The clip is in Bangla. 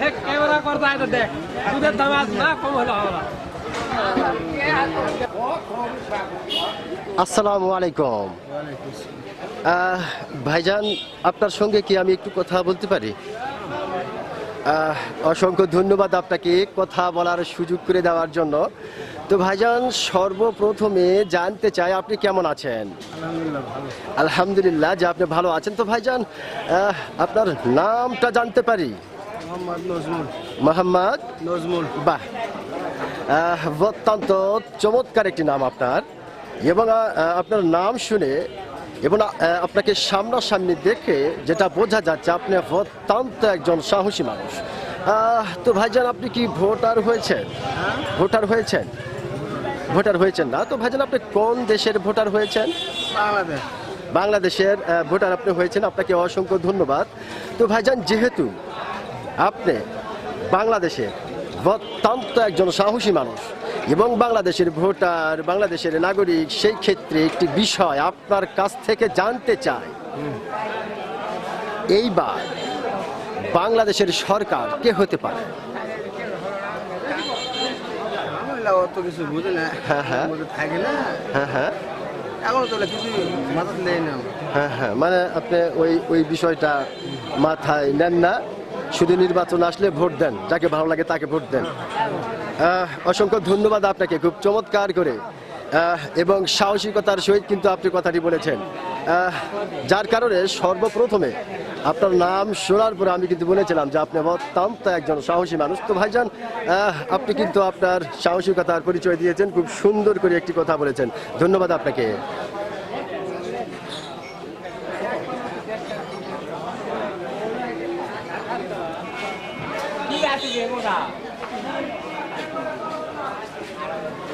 দেখ ক্যামেরা করতে দেখ। না কম হলো আসসালামু আলাইকুম। ভাইজান, আপনার সঙ্গে কি আমি একটু কথা বলতে পারি? অসংখ্য ধন্যবাদ আপনাকে কথা বলার সুযোগ করে দেওয়ার জন্য। তো ভাইজান সর্বপ্রথমে জানতে চাই আপনি কেমন আছেন? আলহামদুলিল্লাহ যে আপনি ভালো আছেন। তো ভাইজান আপনার নামটা জানতে পারি? মোহাম্মদ নজমুল। বাহ। অত্যন্ত চমৎকার একটি নাম আপনার। এবং আপনার নাম শুনে এবং আপনাকে সামনাসামনি দেখে যেটা বোঝা যাচ্ছে আপনি অত্যন্ত একজন সাহসী মানুষ। তো ভাইজান আপনি কি ভোটার হয়েছেন? ভোটার হয়েছেন? ভোটার হয়েছেন না। তো ভাইজান আপনি কোন দেশের ভোটার হয়েছেন? বাংলাদেশ। বাংলাদেশের ভোটার আপনি হয়েছেন। আপনাকে অসংখ্য ধন্যবাদ। তো ভাইজান যেহেতু আপনি বাংলাদেশের অত্যন্ত একজন সাহসী মানুষ এবং বাংলাদেশের ভোটার বাংলাদেশের নাগরিক সেই ক্ষেত্রে একটি বিষয় আপনার কাছ থেকে জানতে চাই। এইবার বাংলাদেশের সরকার কে হতে পারে? অত কিছু বুঝি না। হ্যাঁ, হ্যাঁ। না। হ্যাঁ হ্যাঁ। হ্যাঁ হ্যাঁ। মানে আপনি ওই ওই বিষয়টা মাথায় নেন না। শুধু নির্বাচন আসলে ভোট দেন, যাকে ভালো লাগে তাকে ভোট দেন। অসংখ্য ধন্যবাদ আপনাকে, খুব চমৎকার করে। এবং সাহসিকতার সহিত কিন্তু আপনি কথাটি বলেছেন। যার কারণে সর্বপ্রথমে আপনার নাম শোনার পরে আমি কিন্তু বলেছিলাম যে আপনি অত্যন্ত একজন সাহসী মানুষ। তো ভাইজান আপনি কিন্তু আপনার সাহসিকতার পরিচয় দিয়েছেন, খুব সুন্দর করে একটি কথা বলেছেন। ধন্যবাদ আপনাকে। কি আছে যে মোটা